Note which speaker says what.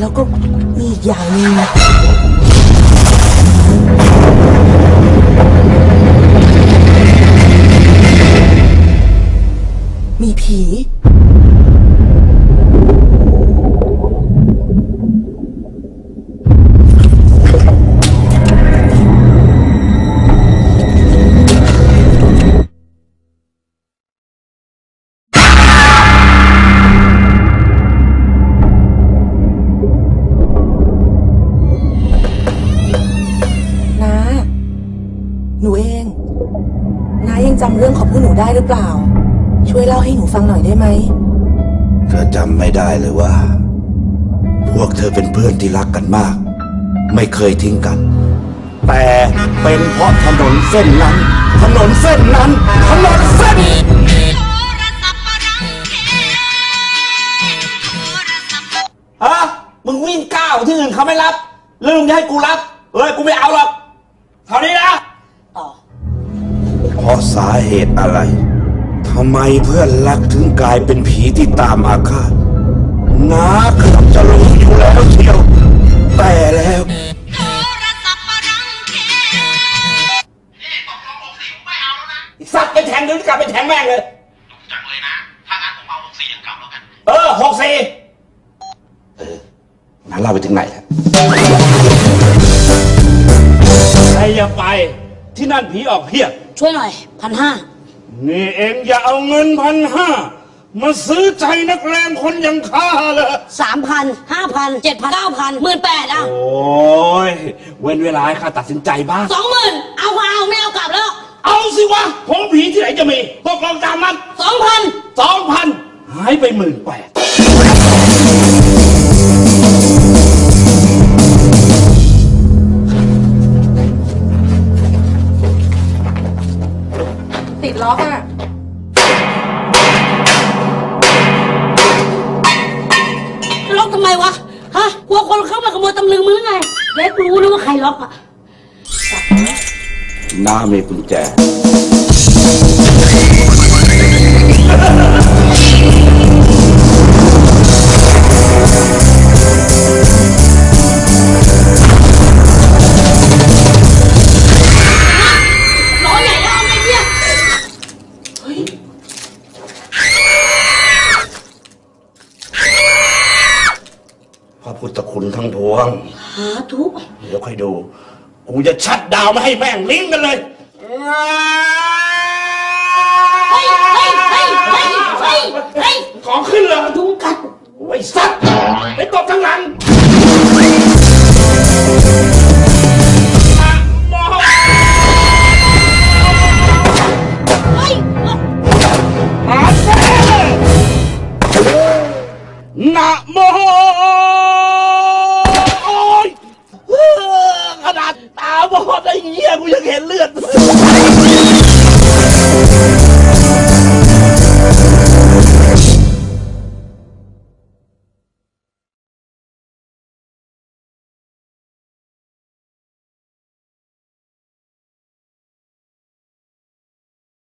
Speaker 1: แล้วก็มีอย่างนึงมีผี จำเรื่องของพวกหนูได้หรือเปล่า ช่วยเล่าให้หนูฟังหน่อยได้ไหม
Speaker 2: เธอจำไม่ได้เลยว่า พวกเธอเป็นเพื่อนที่รักกันมาก ไม่เคยทิ้งกัน แต่เป็นเพราะถนนเส้นนั้น ถนนเส้นนั้น ถนนเส้น
Speaker 3: ฮะมึงวิ่งก้าวที่อื่นเขาไม่รับแล้วมึงจะให้กูรับเอ้ยกูไม่เอาหรอกเท่านี้นะ
Speaker 2: เพราะสาเหตุอะไรทำไมเพื่อนรักถึงกลายเป็นผีที่ตามอาฆาตน้าเกือบจะรู้อยู่แล้วเชียว แต่แล้ว
Speaker 3: ไอ้สัตว์ไปแทงหรือกลับไปแทงแม่งเลย
Speaker 4: จังเลยนะ ถ้างั้นผมเอาหกสี่อย่างเก่าแล้วกัน
Speaker 3: เออหกสี่
Speaker 2: น้าเล่าไปถึงไหนแล้ว
Speaker 3: ใครอย่าไปที่นั่นผีออกเพียบ
Speaker 5: ช่วยหน่อยพันห้า
Speaker 3: นี่เองอย่าเอาเงินพันห้ามาซื้อใจนักแรงคนอย่างข้าเลย
Speaker 5: สามพันห้าพันเจ็ดพันเก้าพันหมื่นแปดอะ
Speaker 3: โอ้ยเว้นเวลาให้ข้าตัดสินใจบ้าง
Speaker 5: สองหมื่นเอาก็เอาไม่เอากลับแล้ว
Speaker 3: เอาสิวะผมผีที่ไหนจะมีตกลงตามนั้น
Speaker 5: สองพัน
Speaker 3: สองพันหายไปหมื่นแปด
Speaker 1: ติดล็อกอะ
Speaker 5: ล็อกทำไมวะ ฮะกลัวคนเข้ามาขโมยตำลึงมึงหรือไงเล็กรู้นะว่าใครล็อกอะ
Speaker 2: น้ามีกุญแจ คุณทั้งพวง
Speaker 5: หาทุก
Speaker 2: เดี๋ยวค่อยดู
Speaker 3: กูจะชัดดาวน์มาให้แม่งลิงก์กันเลย
Speaker 5: เฮ้ยเฮ้ยเฮ้ยเฮ้ยเฮ้ยเฮ้ย
Speaker 3: ของขึ้นเลย
Speaker 5: ยุงกัด
Speaker 3: โอ้ยสัตว์ไปตบทั้งหลัง 你也不行